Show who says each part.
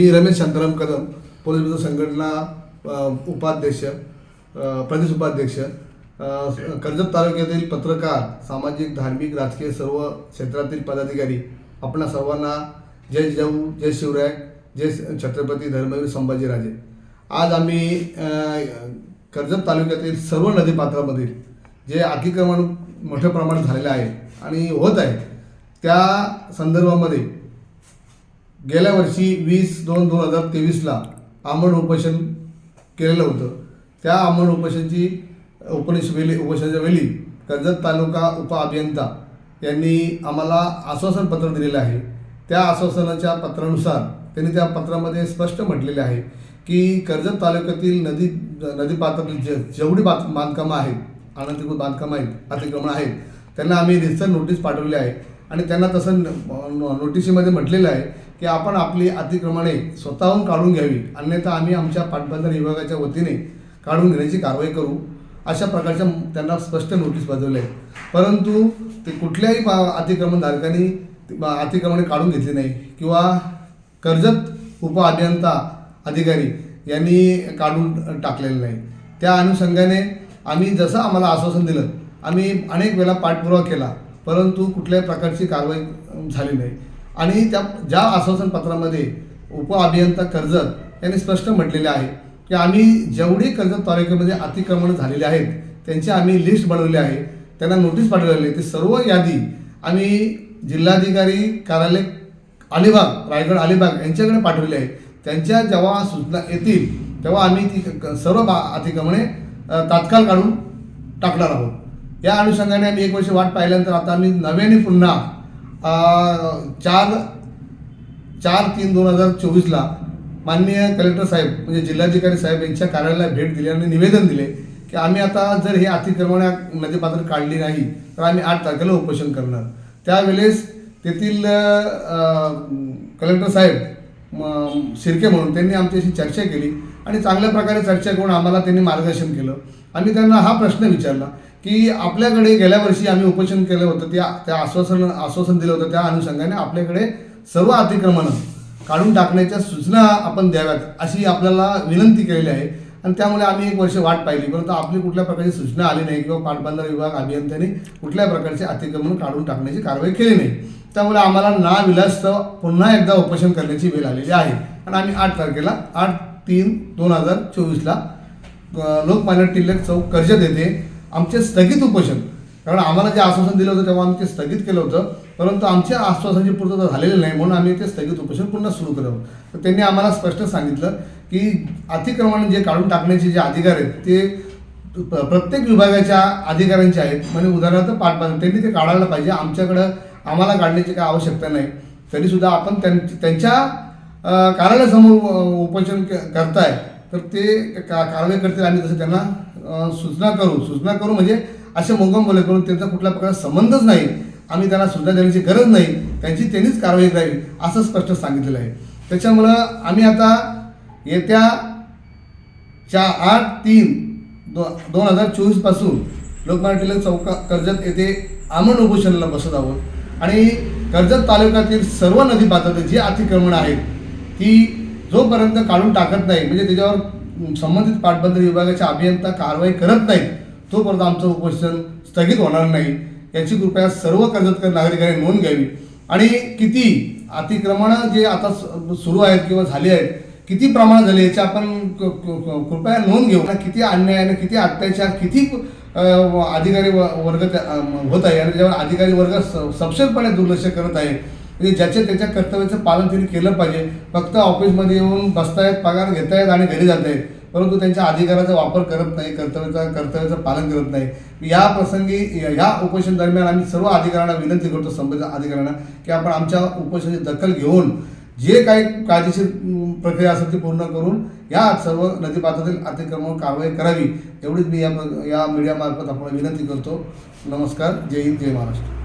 Speaker 1: मी Ramesh Shantaram Kadam police बंधू संघटना उपाध्यक्ष प्रदेश उपाध्यक्ष कर्जत तालुक्यातील पत्रकार सामाजिक धार्मिक राजकीय सर्व क्षेत्रातील पदाधिकारी आपणा सर्वांना जय जाऊ जय शिवराय जय छत्रपती धर्मवीर संभाजीराजे आज आम्ही कर्जत तालुक्यातील सर्व नदीपात्रामधील जे अतिक्रमण मोठ्या प्रमाणात झालेलं आहे आणि होत आहे त्या संदर्भामध्ये गेल्या वर्षी वीस दोन दोन हजार तेवीसला आमरण उपोषण केलेलं होतं. त्या आमरण उपोषणची उपनिष वेली उपोषणाच्या वेळी कर्जत तालुका उपअभियंता यांनी आम्हाला आश्वासन पत्र दिलेलं आहे. त्या आश्वासनाच्या पत्रानुसार त्यांनी त्या पत्रामध्ये स्पष्ट म्हटलेले आहे की कर्जत तालुक्यातील नदी नदीपात्रातील जे जेवढी बात बांधकामं आहेत अनधिकृत बांधकामं आहेत अतिक्रमण आहेत त्यांना आम्ही रिसर नोटीस पाठवली आहे. आणि त्यांना तसं न- नोटिशीमध्ये म्हटलेलं आहे की आपण आपली अतिक्रमणे स्वतःहून काढून घ्यावी. अन्यथा आम्ही आमच्या पाटबंधारे विभागाच्या वतीने काढून घेण्याची कारवाई करू. अशा प्रकारच्या त्यांना स्पष्ट नोटीस बजावल्या आहे परंतु ते कुठल्याही पा- अतिक्रमणधारकांनी अतिक्रमणे काढून घेतली नाही. किंवा कर्जत उपअभियंता अधिकारी यांनी काढून टाकलेलं नाही. त्या अनुषंगाने आम्ही जसं आम्हाला आश्वासन दिलं आम्ही अनेक वेळा पाठपुरावा केला. परंतु कुठल्याही प्रकारची कारवाई झाली नाही. आणि त्या ज्या आश्वासन पत्रामध्ये उपअभियंता कर्जत यांनी स्पष्ट म्हटलेले आहे की आम्ही जेवढी कर्जत तालुक्यामध्ये अतिक्रमण झालेले आहेत त्यांची आम्ही लिस्ट बनवली आहे त्यांना नोटीस पाठवलेली आहे. ती सर्व यादी आम्ही जिल्हाधिकारी कार्यालय अलिबाग रायगड अलिबाग यांच्याकडे पाठवली आहे. त्यांच्या जेव्हा सूचना येतील तेव्हा आम्ही ती क- सर्व बा अतिक्रमणे तात्काळ काढून टाकणार आहोत. या अनुषंगाने आम्ही एक वर्ष वाट पाहिल्यानंतर आता आम्ही नव्याने पुन्हा चार चार तीन दोन हजार चोवीसला माननीय कलेक्टर साहेब म्हणजे जिल्हाधिकारी साहेब यांच्या कार्यालयाला भेट दिली आणि निवेदन दिले की आम्ही आता जर हे अतिक्रमण नदीपात्र काढली नाही तर आम्ही आठ तारखेला उपोषण करणार. त्यावेळेस तेथील कलेक्टर साहेब म, शिर्के म्हणून त्यांनी आमच्याशी चर्चा केली आणि चांगल्या प्रकारे चर्चा करून आम्हाला त्यांनी मार्गदर्शन केलं. आम्ही त्यांना हा प्रश्न विचारला की आपल्याकडे गेल्या वर्षी आम्ही उपोषण केलं होतं त्या त्या आश्वासन आश्वासन दिलं होतं त्या अनुषंगाने आपल्याकडे सर्व अतिक्रमणं काढून टाकण्याच्या सूचना आपण द्याव्यात अशी आपल्याला विनंती केलेली आहे. आणि त्यामुळे आम्ही एक वर्ष वाट पाहिली परंतु आपली कुठल्या प्रकारची सूचना आली नाही किंवा पाटबंधार विभाग अभियंत्यांनी कुठल्या प्रकारचे अतिक्रमण काढून टाकण्याची कारवाई केली नाही. त्यामुळे आम्हाला ना पुन्हा एकदा उपोषण करण्याची वेळ आलेली आहे. आणि आम्ही आठ तारखेला आठ तीन दोन हजार चोवीसला लोकमान्य टिळक चौक कर्जत येथे आमचे स्थगित उपोषण. कारण आम्हाला जे आश्वासन दिलं होतं तेव्हा आम्ही ते स्थगित केलं होतं. परंतु आमच्या आश्वासनाची पूर्तता झालेली नाही म्हणून आम्ही ते स्थगित उपोषण पुन्हा सुरू केलं. तर त्यांनी आम्हाला स्पष्ट सांगितलं की अतिक्रमण जे काढून टाकण्याचे जे अधिकार आहेत ते प्रत्येक विभागाच्या अधिकाऱ्यांचे आहेत. म्हणजे उदाहरणार्थ पाठबांध त्यांनी ते काढायला पाहिजे. आमच्याकडं आम्हाला काढण्याची काय आवश्यकता नाही. तरीसुद्धा आपण त्यां त्यांच्या कार्यालयासमोर उपोषण क- करताय. तर ते का कारवाई करतील आम्ही तसं त्यांना सूचना करू. सूचना करू म्हणजे असे मोगम बोले करून त्यांचा कुठल्या प्रकारचा संबंधच नाही. आम्ही त्यांना सूचना देण्याची गरज नाही. त्यांची त्यांनीच कारवाई करावी असं स्पष्ट सांगितलेलं आहे. त्याच्यामुळं आम्ही आता येत्या चा आठ तीन दो दोन हजार चोवीसपासून लोकमान्य टिळक चौका कर्जत येथे आमरण उपोषणाला बसत आहोत. आणि कर्जत तालुक्यातील सर्व नदी पात्रात जी अतिक्रमण आहेत. ती जोपर्यंत काढून टाकत नाही म्हणजे त्याच्यावर संबंधित पाटबंधारे विभागाचे अभियंता कारवाई करत नाहीत तोपर्यंत आमचं उपोषण स्थगित होणार नाही. याची कृपया सर्व कर्जतकर नागरिकांनी नोंद घ्यावी. आणि किती अतिक्रमणं जे आता सुरू आहेत किंवा झाली आहेत किती प्रमाणात झाले याची आपण क- कृपया नोंद घेऊ. ना किती अन्यायाने किती अत्याचार किती अधिकारी व- वर्ग त्या- होत आहे आणि ज्यावर अधिकारी वर्ग स- सपशेलपणे दुर्लक्ष करत आहे म्हणजे ज्याच्या त्याच्या कर्तव्याचं पालन त्यांनी केलं पाहिजे. फक्त ऑफिसमध्ये येऊन बसतायत पगार घेतायत आणि घरी जात आहेत परंतु त्यांच्या अधिकाराचा वापर करत नाही कर्तव्याचा कर्तव्याचं पालन करत नाही. या प्रसंगी या उपोषण दरम्यान आम्ही सर्व अधिकाऱ्यांना विनंती करतो संबंधित अधिकाऱ्यांना की आपण आमच्या उपोषणाची दखल घेऊन जे काही कायदेशीर प्रक्रिया असेल ती पूर्ण करून या सर्व नदीपात्रातील अतिक्रमण कारवाई करावी. एवढीच मी या या मीडियामार्फत आपण विनंती करतो. नमस्कार. जय हिंद जय महाराष्ट्र.